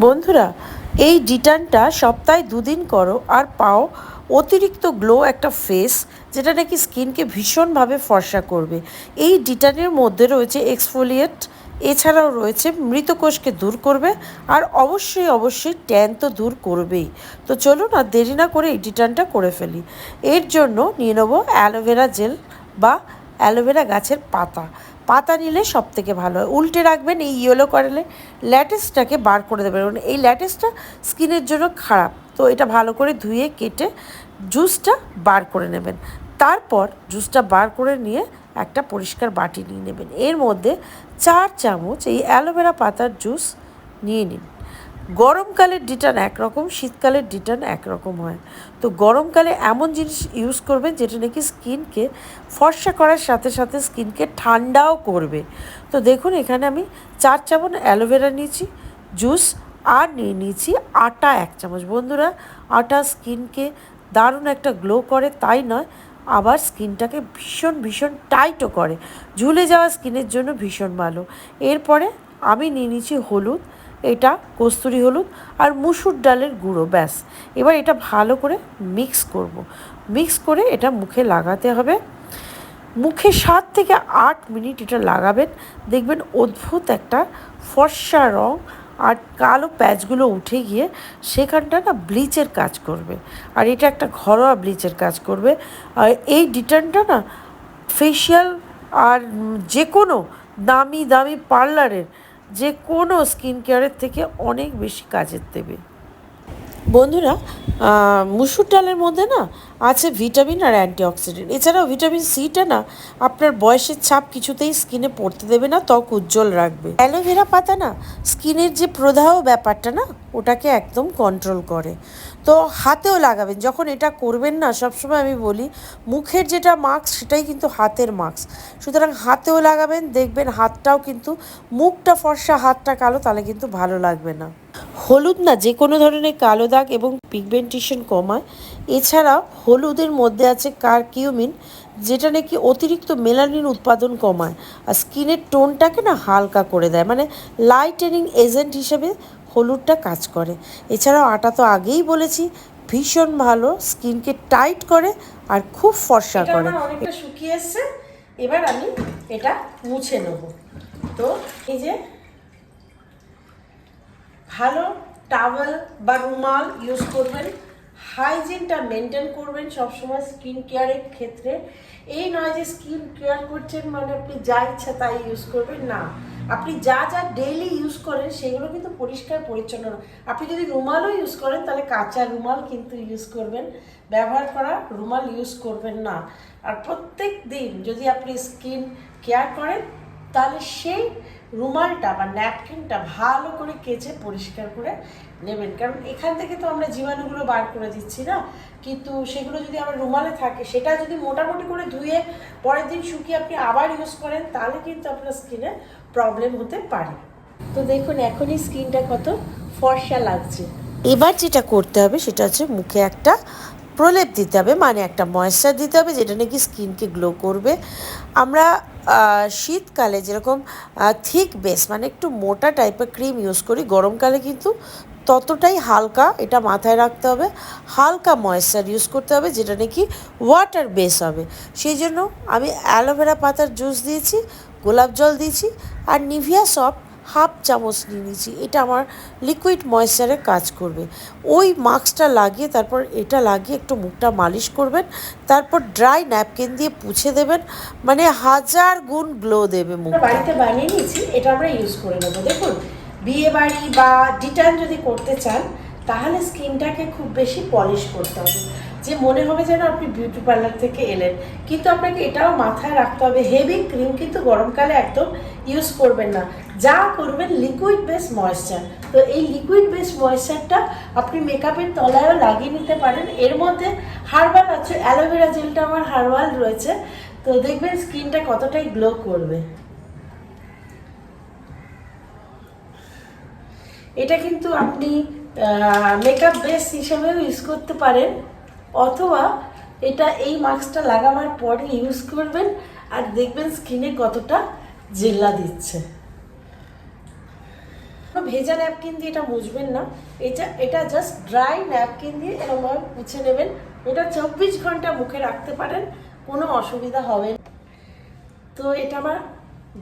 বন্ধুরা, এই ডিটানটা সপ্তাহে দুদিন করো আর পাও অতিরিক্ত গ্লো একটা ফেস যেটা নাকি স্কিনকে ভীষণভাবে ফর্সা করবে। এই ডিটানের মধ্যে রয়েছে এক্সফোলিয়েট এছাড়াও রয়েছে মৃতকোষকে দূর করবে আর অবশ্যই অবশ্যই ট্যান তো দূর করবেই। তো চলুন আর দেরি না করে এই ডিটানটা করে ফেলি। এর জন্য নিয়ে নেব অ্যালোভেরা জেল বা অ্যালোভেরা গাছের পাতা। পাতা নিলে সব থেকে ভালো হয়। উল্টে রাখবেন এই ইয়েলো করলে ল্যাটেসটাকে বার করে দেবেন এই ল্যাটেসটা স্কিনের জন্য খারাপ। তো এটা ভালো করে ধুয়ে, কেটে জুসটা বার করে নেবেন। তারপর জুসটা বার করে নিয়ে একটা পরিষ্কার বাটি নিয়ে নেবেন। এর মধ্যে চার চামচ এই অ্যালোভেরা পাতার জুস নিয়ে নিন। গরমকালের ডিটান একরকম শীতকালের ডিটান একরকম হয়। তো গরমকালে এমন জিনিস ইউজ করবেন যেটা নাকি স্কিনকে ফর্সা করার সাথে সাথে স্কিনকে ঠান্ডাও করবে। তো দেখুন, এখানে আমি চার চামচ অ্যালোভেরা নিয়েছি জুস আর নিয়ে নিয়েছি আটা এক চামচ। বন্ধুরা, আটা স্কিনকে দারুণ একটা গ্লো করে, তাই নয়, আবার স্কিনটাকে ভীষণ ভীষণ টাইটও করে। ঝুলে যাওয়া স্কিনের জন্য ভীষণ ভালো। এরপরে আমি নিয়ে নিয়েছি হলুদ এটা কস্তুরি হলুদ আর মুসুর ডালের গুঁড়ো, ব্যাস। এবার এটা ভালো করে মিক্স করব। মিক্স করে এটা মুখে লাগাতে হবে। মুখে সাত থেকে আট মিনিট এটা লাগাবেন। দেখবেন অদ্ভুত একটা ফর্সা রং আর কালো প্যাচগুলো উঠে গিয়ে সেখানটা না ব্লিচের কাজ করবে। আর এটা একটা ঘরোয়া ব্লিচের কাজ করবে। আর এই ডিটার্নটা না ফেশিয়াল আর যে কোনো দামি দামি পার্লারের যে কোনো স্কিন কেয়ারের থেকে অনেক বেশি কাজের দেবে। বন্ধুরা মুসুর ডালের মধ্যে না আছে ভিটামিন আর অ্যান্টিঅক্সিডেন্ট। এছাড়াও ভিটামিন সিটা না আপনার বয়সের ছাপ কিছুতেই স্কিনে পড়তে দেবে না, ত্বক উজ্জ্বল রাখবে। অ্যালোভেরা পাতা না স্কিনের যে প্রদাহ ব্যাপারটা না, ওটাকে একদম কন্ট্রোল করে। তো হাতেও লাগাবেন, যখন এটা করবেন না, সবসময় আমি বলি, মুখের যেটা মাস্ক সেটাই কিন্তু হাতের মাস্ক সুতরাং হাতেও লাগাবেন, দেখবেন হাতটাও কিন্তু, মুখটা ফর্সা, হাতটা কালো, তাহলে কিন্তু ভালো লাগবে না। হলুদ না যে কোনো ধরনের কালো দাগ এবং পিগমেন্টেশন কমায়। এছাড়া হলুদের মধ্যে আছে কারকিউমিন যেটা নাকি অতিরিক্ত মেলানিন উৎপাদন কমায় আর স্কিনের টোনটাকে না হালকা করে দেয়। মানে লাইটেনিং এজেন্ট হিসেবে হলুদটা কাজ করে। এছাড়াও আটা তো আগেই বলেছি ভীষণ ভালো স্কিনকে টাইট করে আর খুব ফর্সা করে। শুকিয়ে এসছে। এবার আমি এটা মুছে নেব। তো এই যে ভালো টাওয়েল বা রুমাল ইউজ করবেন হাইজিনটা মেনটেন করবেন সবসময় স্কিন কেয়ারের ক্ষেত্রে। এই নয় যে স্কিন কেয়ার করছেন মানে আপনি যা ইচ্ছা তাই ইউজ করবেন, না। আপনি যা যা ডেইলি ইউজ করেন সেগুলো কিন্তু পরিষ্কার পরিচ্ছন্ন আপনি যদি রুমালও ইউজ করেন, তাহলে কাঁচা রুমাল কিন্তু ইউজ করবেন। ব্যবহার করা রুমাল ইউজ করবেন না। আর প্রত্যেক দিন যদি আপনি স্কিন কেয়ার করেন, তাহলে সেই রুমালটা বা ন্যাপকিনটা ভালো করে কেচে পরিষ্কার করে নেবেন। কারণ এখান থেকে তো আমরা জীবাণুগুলো বার করে দিচ্ছি না। কিন্তু সেগুলো যদি আমার রুমালে থাকে, সেটা যদি মোটামুটি করে ধুয়ে পরের দিন শুকিয়ে আপনি আবার ইউজ করেন, তাহলে কিন্তু আপনার স্কিনে প্রবলেম হতে পারে। তো দেখুন, এখনই স্কিনটা কত ফর্সা লাগছে। এবার যেটা করতে হবে, সেটা হচ্ছে মুখে একটা প্রলেপ দিতে হবে মানে একটা ময়েশ্চার দিতে হবে যেটা নাকি স্কিনকে গ্লো করবে। আমরা শীতকালে যেরকম থিক বেস মানে একটু মোটা টাইপের ক্রিম ইউজ করি, গরমকালে কিন্তু ততটাই হালকা এটা মাথায় রাখতে হবে। হালকা ময়েশ্চার ইউজ করতে হবে যেটা নাকি ওয়াটার বেস হবে। সেই জন্য আমি অ্যালোভেরা পাতার জুস দিয়েছি, গোলাপ জল দিয়েছি, আর নিভিয়া সফট হাফ চামচ নিয়ে নিয়েছি, এটা আমার লিকুইড ময়েশ্চারে কাজ করবে। ওই মাস্কটা লাগিয়ে তারপর এটা লাগিয়ে একটু মুখটা মালিশ করবেন, তারপর ড্রাই ন্যাপকিন দিয়ে পুছে দেবেন মানে হাজার গুণ গ্লো দেবে মুখ বাড়িতে বানিয়ে নিয়েছি, এটা আমরা ইউজ করে নেব। দেখুন, বিয়ে বাড়ি বা ডিটার্ন যদি করতে চান, তাহলে স্কিনটাকে খুব বেশি পলিশ করতে হবে। যে মনে হবে যেন আপনি বিউটি পার্লার থেকে এলেন। কিন্তু আপনাকে এটাও মাথায় রাখতে হবে হেভি ক্রিম কিন্তু গরমকালে একদম ইউজ করবেন না। যা করবেন লিকুইড বেস ময়েশ্চার তো এই লিকুইড বেস ময়েশ্চারটা আপনি মেকআপের তলায়ও লাগিয়ে নিতে পারেন। এর মধ্যে হার্বাল আছে অ্যালোভেরা জেলটা আমার হার্বাল রয়েছে। তো দেখবেন স্কিনটা কতটাই গ্লো করবে। এটা কিন্তু আপনি মেকআপ বেস হিসাবেও ইউজ করতে পারেন। অথবা এটা এই মাস্কটা লাগাবার পরে ইউজ করবেন আর দেখবেন স্কিনে কতটা জেল্লা দিচ্ছে। ভেজা ন্যাপকিন দিয়ে এটা মুছবেন না। এটা এটা জাস্ট ড্রাই ন্যাপকিন দিয়ে এরকমভাবে মুছে নেবেন। এটা চব্বিশ ঘণ্টা মুখে রাখতে পারেন, কোনো অসুবিধা হবে তো এটা আমার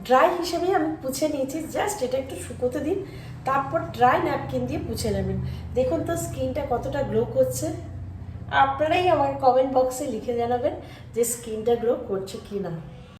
ড্রাই হিসেবে আমি পুছে নিয়েছি জাস্ট এটা একটু শুকোতে দিন, তারপর ড্রাই ন্যাপকিন দিয়ে পুছে নেবেন। দেখুন তো স্কিনটা কতটা গ্লো করছে। আপনারাই আমার কমেন্ট বক্সে লিখে জানাবেন যে স্কিনটা গ্লো করছে কি না